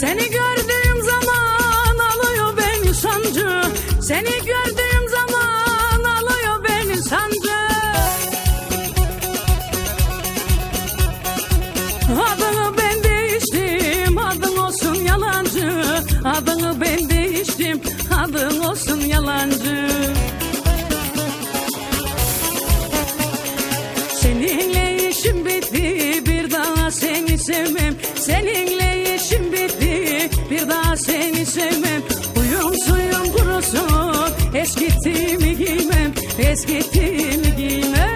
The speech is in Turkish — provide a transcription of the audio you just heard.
Seni gördüğüm zaman alıyor beni sancı Seni gördüğüm zaman alıyor beni sancı Adını ben değiştim adın olsun yalancı. Adını ben değiştim adın olsun yalancı. Seninle işim bitti bir daha seni sevmem. Seninle sevmem. Uyum suyum kurusun Eskittiğimi giymem Eskittiğimi giymem.